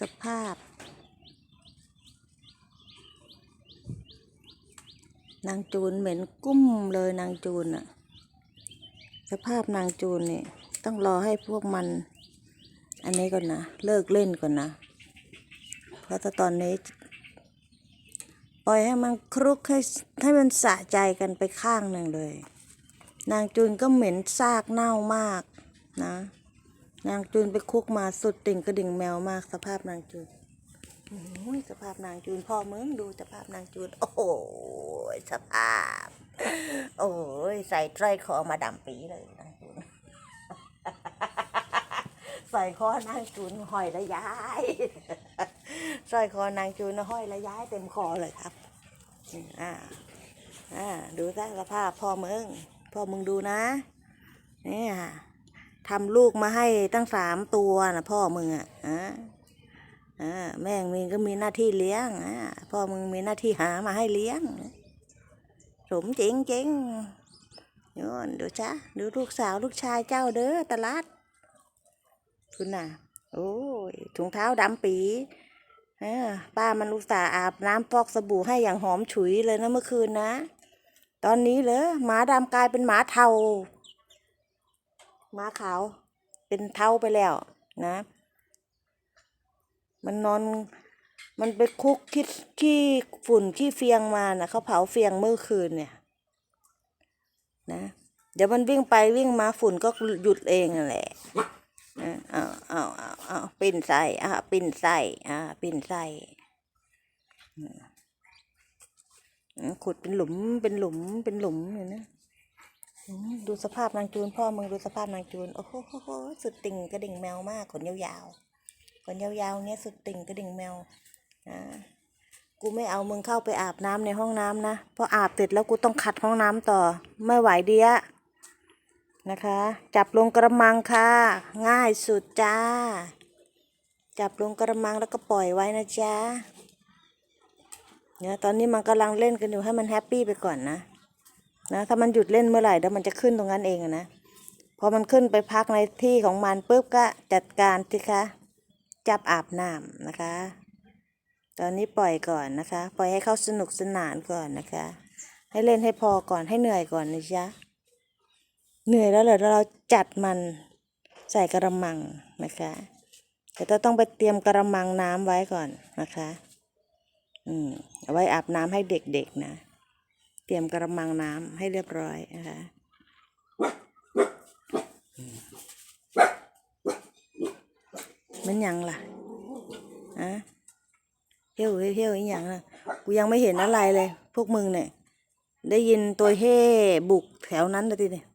สภาพ นางจูนเหม็นกุ้มเลยนางจูนอะสภาพนางจูนนี่ต้องรอให้พวกมัน อันนี้ก่อนนะเลิกเล่นก่อนนะ เพราะถ้าตอนนี้ ปล่อยให้มันคลุกให้ให้มันสะใจกันไปข้างหนึ่งเลย นางจูนก็เหม็นซากเน่ามากนะ นางจูนไปคุกมาสุดติ่งกระดิ่งแมวมากสภาพนางจูนโอ้ยสภาพนางจูนพ่อมึงดูสภาพนางจูน โอ้โหสภาพ โอ้ยใส่ไตรคอมาดำปีเลยนางจูน ใส่คอนางจูนห้อยระย้ายสร้อยคอนางจูนห้อยระย้ายเต็มคอเลยครับอ่าอ่าดูสภาพพ่อมึง พ่อมึงดูนะเนี่ย ทำลูกมาให้ตั้งสามตัวนะพ่อมึงอะอ่าอ่าแม่งมีก็มีหน้าที่เลี้ยงอ่าพ่อมึงมีหน้าที่หามาให้เลี้ยง สมจริงจริงโยนดูจ้ะดูลูกสาวลูกชายเจ้าเด้อตลัดคุณน่ะ โอ้ยถุงเท้าดำปีเออป้ามันอุตส่าห์อาบน้ำฟอกสบู่ให้อย่างหอมฉุยเลยนะเมื่อคืนนะ ตอนนี้เหรอหมาดำกลายเป็นหมาเทา มาขาว เป็นเทาไปแล้วนะ มันนอนมันไปคุกขี้ขี้ฝุ่นขี้เฟียงมานะเขาเผาเฟียงเมื่อคืนเนี่ย นะ เดี๋ยวมันวิ่งไปวิ่งมาฝุ่นก็หยุดเองนั่นแหละนะเอาเอาเอาเอาปิ้นใส่อะปิ้นใส่อะปิ้นใส่ขุดเป็นหลุมเป็นหลุมเป็นหลุมเลยนะ ดูสภาพนางจูน พ่อมึงดูสภาพนางจูน โอ้โหสุดติ่งกระดิ่งแมวมากขนยาวๆขนยาวๆเนี้ยสุดติ่งกระดิ่งแมวนะกูไม่เอามึงเข้าไปอาบน้ำในห้องน้ำนะเพราะอาบเสร็จแล้วกูต้องขัดห้องน้ำต่อ ไม่ไหวเดียนะคะ จับลงกระมังค่ะ ง่ายสุดจ้า จับลงกระมังแล้วก็ปล่อยไว้นะจ๊ะเนี่ยตอนนี้มันกำลังเล่นกันอยู่ให้มันแฮปปี้ไปก่อนนะ นะถ้ามันหยุดเล่นเมื่อไหร่เดี๋ยวมันจะขึ้นตรงนั้นเองนะพอมันขึ้นไปพักในที่ของมันปุ๊บก็จัดการสิคะจับอาบน้ำนะคะ ตอนนี้ปล่อยก่อนนะคะ ปล่อยให้เขาสนุกสนานก่อนนะคะ ให้เล่นให้พอก่อนให้เหนื่อยก่อนนะจ๊ะเหนื่อยแล้วเหรอเราจัดมันใส่กระมังนะคะแต่เราต้องไปเตรียมกระมังน้ำไว้ก่อนนะคะ อืมเอาไว้อาบน้ำให้เด็กๆนะ เตรียมกระมังน้ำให้เรียบร้อยนะคะมันยังล่ะอะเฮี้ยวเฮี้ยวอีหยังล่ะกูยังไม่เห็นอะไรเลย พวกมึงเนี่ย ได้ยินตัวเฮ่บุกแถวนั้นเลยทีเนี่ย